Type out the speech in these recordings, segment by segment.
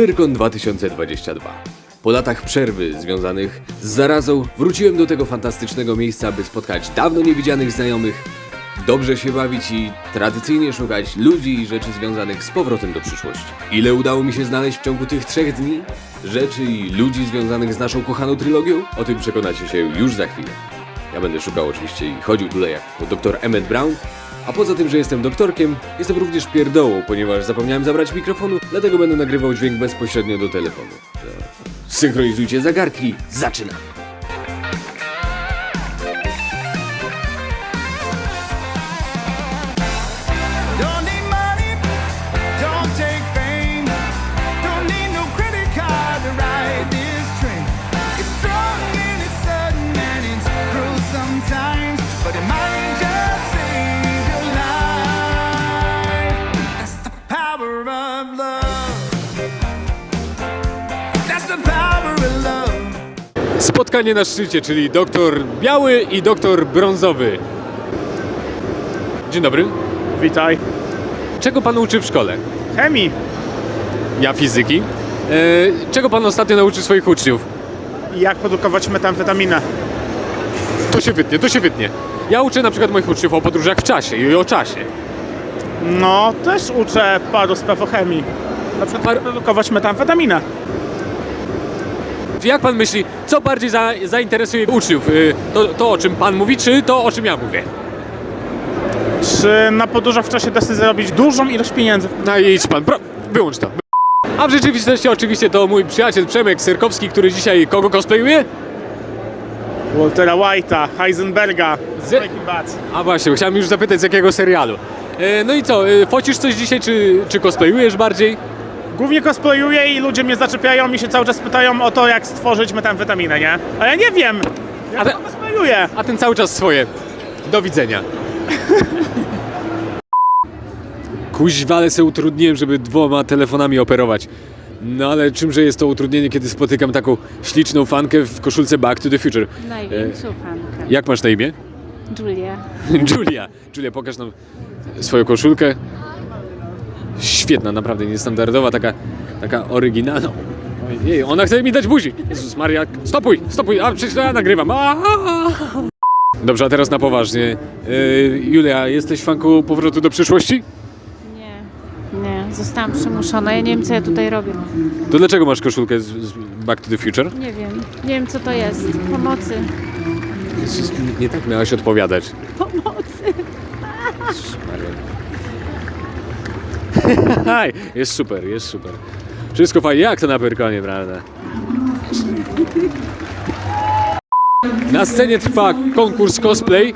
Pyrkon 2022. Po latach przerwy związanych z zarazą wróciłem do tego fantastycznego miejsca, by spotkać dawno niewidzianych znajomych, dobrze się bawić i tradycyjnie szukać ludzi i rzeczy związanych z powrotem do przyszłości. Ile udało mi się znaleźć w ciągu tych trzech dni? Rzeczy i ludzi związanych z naszą kochaną trylogią? O tym przekonacie się już za chwilę. Ja będę szukał oczywiście i chodził tutaj jako dr Emmett Brown, a poza tym, że jestem doktorkiem, jestem również pierdołą, ponieważ zapomniałem zabrać mikrofonu, dlatego będę nagrywał dźwięk bezpośrednio do telefonu. Synchronizujcie zagarki, zaczynamy! Spotkanie na szczycie, czyli doktor biały i doktor brązowy. Dzień dobry. Witaj. Czego pan uczy w szkole? Chemii. Ja fizyki. E, czego pan ostatnio nauczy swoich uczniów? Jak produkować metamfetaminę? To się wytnie, to się wytnie. Ja uczę na przykład moich uczniów o podróżach w czasie i o czasie. No, też uczę paru spraw o chemii. Na przykład jak produkować metamfetaminę. Jak pan myśli, co bardziej za, zainteresuje uczniów? Y, To, to, o czym pan mówi, czy to, o czym ja mówię? Czy na podróżach w czasie da się zarobić dużą ilość pieniędzy? No i idź pan, pro, wyłącz to. A w rzeczywistości oczywiście to mój przyjaciel Przemek Syrkowski, który dzisiaj kogo cosplayuje? Waltera White'a, Heisenberga, Z- Breaking Bad. A właśnie, chciałem już zapytać z jakiego serialu. E, No i co, e, focisz coś dzisiaj, czy, czy cosplayujesz bardziej? Głównie cosplayuję i ludzie mnie zaczepiają i się cały czas pytają o to, jak stworzyć metamfetaminę, nie? A ja nie wiem. Ja A te- cosplayuję. A ten cały czas swoje. Do widzenia. Kuźwa, ale sobie utrudniłem, żeby dwoma telefonami operować. No ale czymże jest to utrudnienie, kiedy spotykam taką śliczną fankę w koszulce Back to the Future? Największą fankę. Jak masz na imię? Julia. Julia. Julia, pokaż nam swoją koszulkę. Świetna, naprawdę niestandardowa, taka, taka oryginalna. Ojej, ona chce mi dać buzi. Jezus Maria, stopuj, stopuj, a przecież ja nagrywam. A, a, a. Dobrze, a teraz na poważnie. Yy, Julia, jesteś fanką Powrotu do przyszłości? Nie, nie, zostałam przymuszona. Ja nie wiem, co ja tutaj robię. To dlaczego masz koszulkę z, z Back to the Future? Nie wiem, nie wiem, co to jest. Pomocy. Jezus, Nie tak miałaś odpowiadać. Pomocy. Jezus Maria. Jest super, jest super. Wszystko fajnie, jak to na Pyrkonie, prawda? Na scenie trwa konkurs cosplay,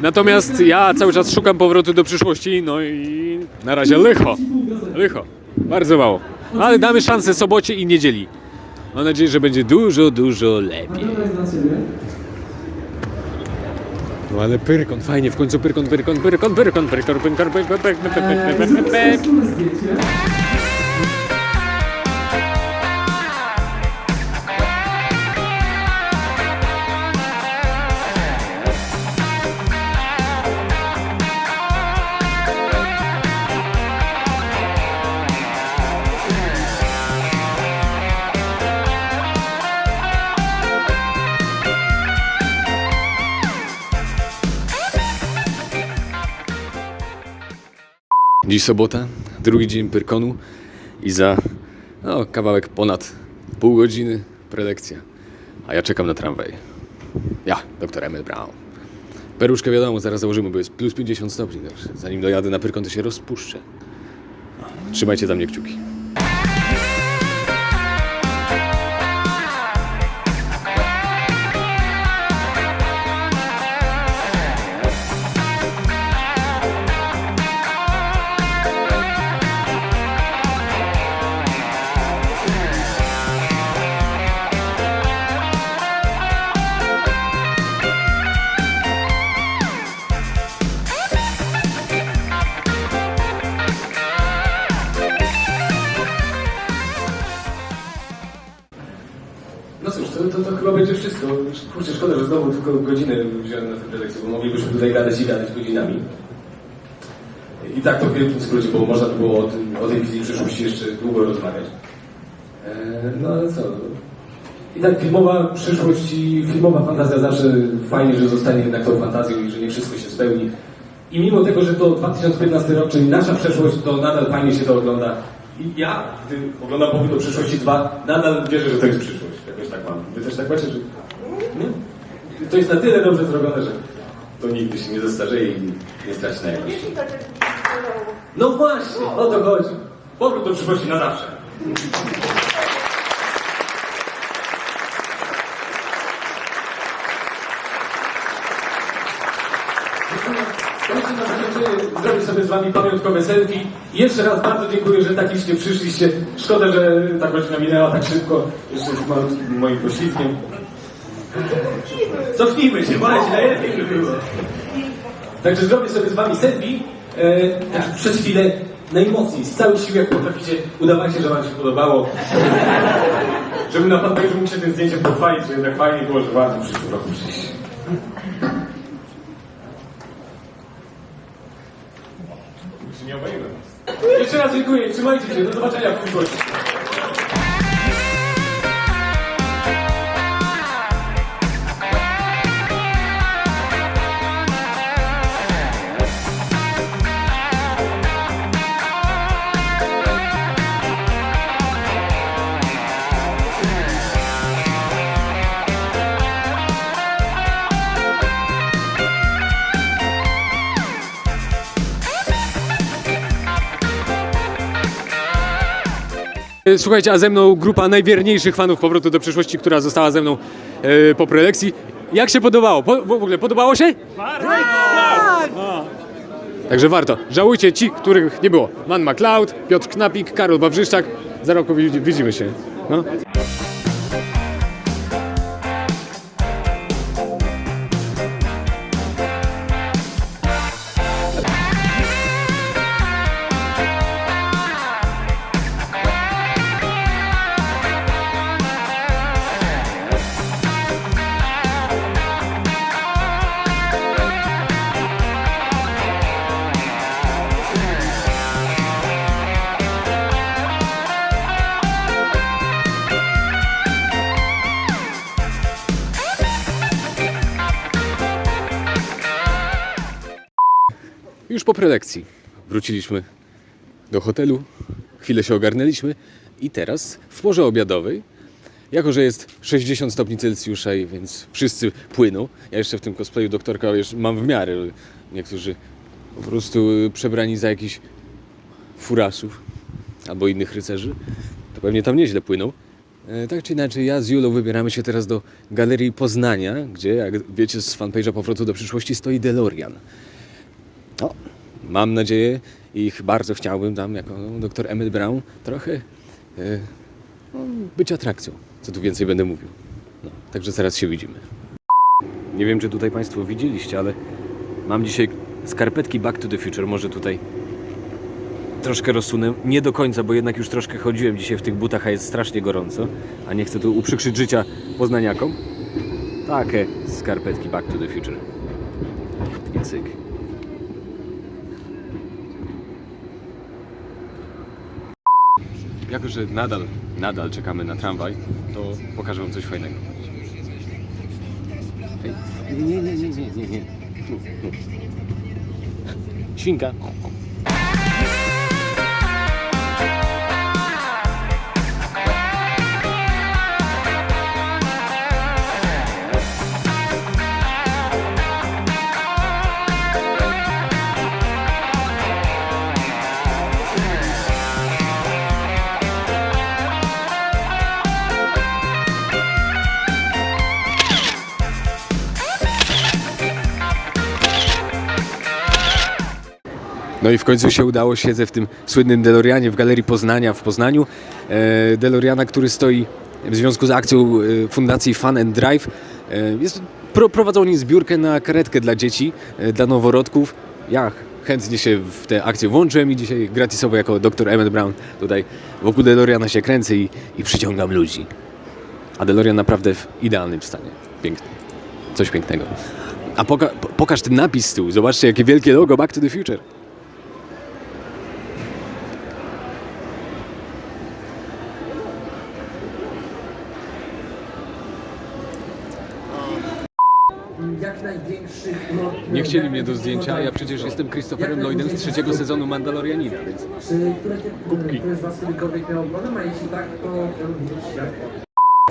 natomiast ja cały czas szukam powrotu do przyszłości, no i na razie licho, licho, bardzo mało. Ale damy szansę sobocie i niedzieli. Mam nadzieję, że będzie dużo, dużo lepiej. No ale Pyrkon, fajnie, w końcu Pyrkon, Pyrkon, Pyrkon, Pyrkon, Pyrkon, Pyrkon, Pyrkon, Pyrkon, Pyrkon, Pyrkon, Pyrkon. Dziś sobota, drugi dzień Pyrkonu i za no, kawałek ponad pół godziny prelekcja. A ja czekam na tramwaj. Ja, doktor Emmett Brown. Peruszkę wiadomo, zaraz założymy, bo jest plus 50 stopni. Zanim dojadę na Pyrkon, to się rozpuszczę. Trzymajcie za mnie kciuki. No cóż, to, to, to chyba będzie wszystko. Kurczę, szkoda, że znowu tylko godzinę wziąłem na tę prelekcję, bo moglibyśmy tutaj gadać i gadać godzinami. I tak to w wielkim skrócie, bo można by było o, tym, o tej wizji przyszłości jeszcze długo rozmawiać. E, no ale co? I tak filmowa przyszłość i filmowa fantazja zawsze fajnie, że zostanie jednak tą fantazją i że nie wszystko się spełni. I mimo tego, że to 2015 rok, czyli nasza przeszłość, to nadal fajnie się to ogląda. I ja, gdy oglądam Powrót do przyszłości 2, nadal wierzę, że to jest przyszłość. Wy też tak macie, że... Nie? To jest na tyle dobrze zrobione, że to nigdy się nie zestarzeje i nie straci na jakości. No właśnie, o to chodzi. Powrót do przyszłości na zawsze. Chciałem na zakończenie zrobić sobie z wami pamiątkowe selfie. Jeszcze raz bardzo dziękuję, że takiście przyszliście. Szkoda, że ta godzina minęła tak szybko. Jeszcze z malutkim moim poślizgiem. Cofnijmy się, właśnie, najlepiej by było. Także zrobię sobie z wami selfie. E, tak przez chwilę najmocniej, z całej siły jak potraficie, udawajcie, że wam się podobało. Żeby na fanpage'u mógł się tym zdjęciem pochwalić, że jednak fajnie było, że warto w przyszłym roku przyjść. Czy nie? Jeszcze raz dziękuję, trzymajcie się, do zobaczenia w przyszłości. Słuchajcie, a ze mną grupa najwierniejszych fanów powrotu do przyszłości, która została ze mną e, po prelekcji. Jak się podobało? Po, w ogóle podobało się? No. Także warto. Żałujcie ci, których nie było. Man McLeod, Piotr Knapik, Karol Wawrzyszczak. Za rok widzi- widzimy się. No. Już po prelekcji wróciliśmy do hotelu, chwilę się ogarnęliśmy i teraz w porze obiadowej, jako że jest 60 stopni Celsjusza i więc wszyscy płyną, ja jeszcze w tym cosplayu doktorka mam w miarę, niektórzy po prostu y, przebrani za jakichś furasów albo innych rycerzy, to pewnie tam nieźle płyną. E, Tak czy inaczej, ja z Julą wybieramy się teraz do Galerii Poznania, gdzie, jak wiecie z fanpage'a Powrotu do przyszłości, stoi DeLorean. No, mam nadzieję i ch- bardzo chciałbym tam, jako dr Emmett Brown, trochę e, no, być atrakcją. Co tu więcej będę mówił. No, także zaraz się widzimy. Nie wiem, czy tutaj Państwo widzieliście, ale mam dzisiaj skarpetki Back to the Future. Może tutaj troszkę rozsunę. Nie do końca, bo jednak już troszkę chodziłem dzisiaj w tych butach, a jest strasznie gorąco. A nie chcę tu uprzykrzyć życia poznaniakom. Takie skarpetki Back to the Future. I cyk. Jako, że nadal, nadal czekamy na tramwaj, to pokażę wam coś fajnego. Ej, Nie, nie, nie, nie, nie, nie. Tu, tu. Świnka. No i w końcu się udało, siedzę w tym słynnym DeLoreanie w Galerii Poznania w Poznaniu. E, DeLoreana, który stoi w związku z akcją e, Fundacji Fun and Drive. E, jest, pro, prowadzą oni zbiórkę na karetkę dla dzieci, dla noworodków. Ja chętnie się w tę akcję włączyłem i dzisiaj gratisowo jako dr Emmett Brown tutaj wokół DeLoreana się kręcę i, i przyciągam ludzi. A DeLorean naprawdę w idealnym stanie. Piękny. Coś pięknego. A poka- po- pokaż ten napis z tyłu. Zobaczcie, jakie wielkie logo Back to the Future. Chcieli mnie do zdjęcia, a ja przecież jestem Christopherem Lloydem z trzeciego sezonu Mandalorianina, więc... Tak, jak?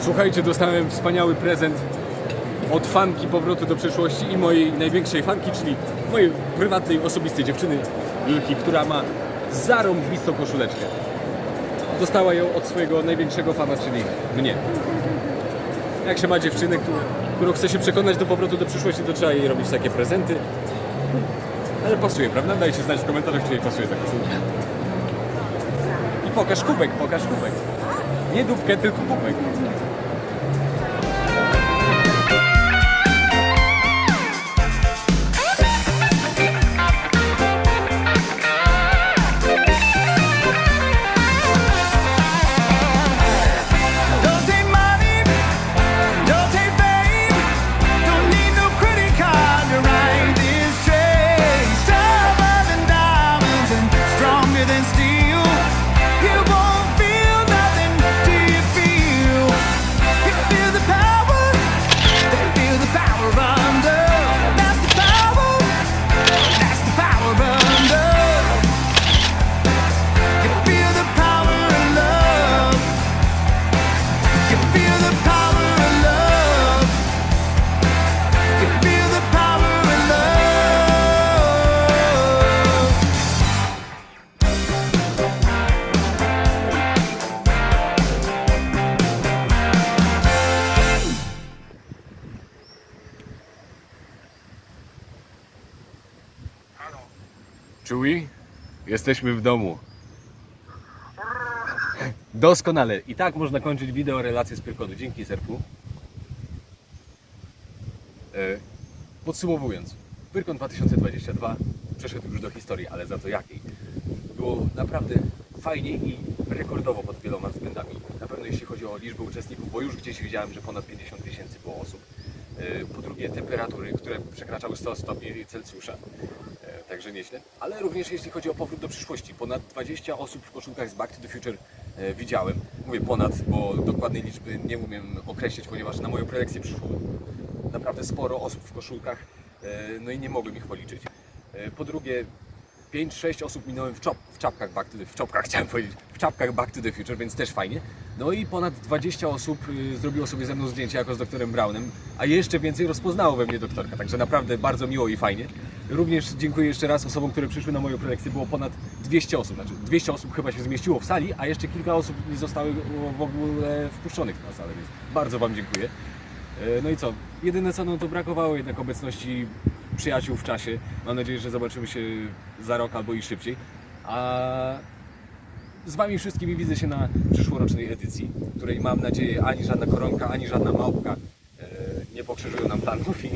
Słuchajcie, dostałem wspaniały prezent od fanki Powrotu do przyszłości i mojej największej fanki, czyli mojej prywatnej, osobistej dziewczyny Wilki, która ma zarąbistą koszuleczkę. Dostała ją od swojego największego fana, czyli mnie. Jak się ma dziewczynę, którą, chce się przekonać do powrotu do przyszłości, to trzeba jej robić takie prezenty. Ale pasuje, prawda? Dajcie znać w komentarzach, czy jej pasuje ta koszulka. I pokaż kubek, pokaż kubek. Nie dupkę, tylko kubek. Jesteśmy w domu. Doskonale. I tak można kończyć wideo relację z Pyrkodu. Dzięki, Serku. E, Podsumowując, Pyrkon 2022 przeszedł już do historii, ale za to jakiej? Było naprawdę fajnie i rekordowo pod wieloma względami. Na pewno jeśli chodzi o liczbę uczestników, bo już gdzieś widziałem, że ponad 50 tysięcy było osób. E, Po drugie temperatury, które przekraczały 100 stopni Celsjusza. Także nieźle. Ale również jeśli chodzi o powrót do przyszłości. Ponad 20 osób w koszulkach z Back to the Future e, widziałem. Mówię ponad, bo dokładnej liczby nie umiem określić, ponieważ na moją prelekcję przyszło naprawdę sporo osób w koszulkach, e, no i nie mogłem ich policzyć. E, Po drugie, 5-6 osób minąłem w, czop, w czapkach Back to the w czopkach chciałem powiedzieć, w czapkach Back to the Future, więc też fajnie. No i ponad 20 osób zrobiło sobie ze mną zdjęcie jako z doktorem Brownem, a jeszcze więcej rozpoznało we mnie doktorka, także naprawdę bardzo miło i fajnie. Również dziękuję jeszcze raz osobom, które przyszły na moją prelekcję, było ponad 200 osób, znaczy 200 osób chyba się zmieściło w sali, a jeszcze kilka osób nie zostały w ogóle wpuszczonych na salę, więc bardzo Wam dziękuję. E, No i co? Jedyne co, no to brakowało jednak obecności przyjaciół w czasie. Mam nadzieję, że zobaczymy się za rok albo i szybciej. A z Wami wszystkimi widzę się na przyszłorocznej edycji, której mam nadzieję ani żadna koronka, ani żadna małpka e, nie pokrzyżują nam planów i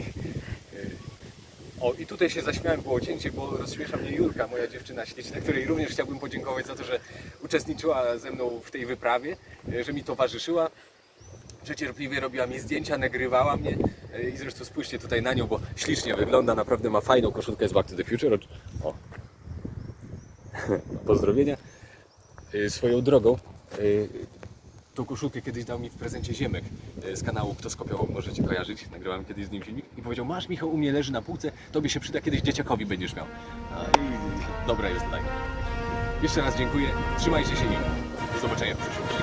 o, i tutaj się zaśmiałem, było cięcie, bo rozśmiesza mnie Julka, moja dziewczyna śliczna, której również chciałbym podziękować za to, że uczestniczyła ze mną w tej wyprawie, e, że mi towarzyszyła że cierpliwie robiła mi zdjęcia, nagrywała mnie e, i zresztą spójrzcie tutaj na nią, bo ślicznie wygląda, naprawdę ma fajną koszulkę z Back to the Future. O. Pozdrowienia. E, Swoją drogą, tą koszulkę kiedyś dał mi w prezencie Ziemek z kanału Kto skopiował, możecie kojarzyć. Nagrałem kiedyś z nim filmik i powiedział, masz Michał, u mnie leży na półce, tobie się przyda, kiedyś dzieciakowi będziesz miał. No i dobra jest dla mnie. Jeszcze raz dziękuję, trzymajcie się i do zobaczenia w przyszłości.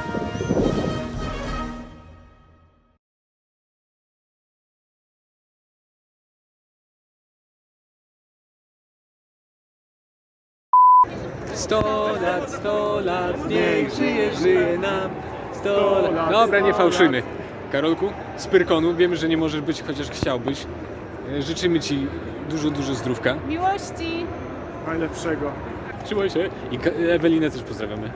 Sto lat, sto lat, niech żyje, żyje nam. Sto lat. Dobra, nie fałszymy. Karolku, z Pyrkonu, wiemy, że nie możesz być, chociaż chciałbyś. E, Życzymy Ci dużo, dużo zdrówka. Miłości! Najlepszego. Trzymaj się. I Ewelinę też pozdrawiamy.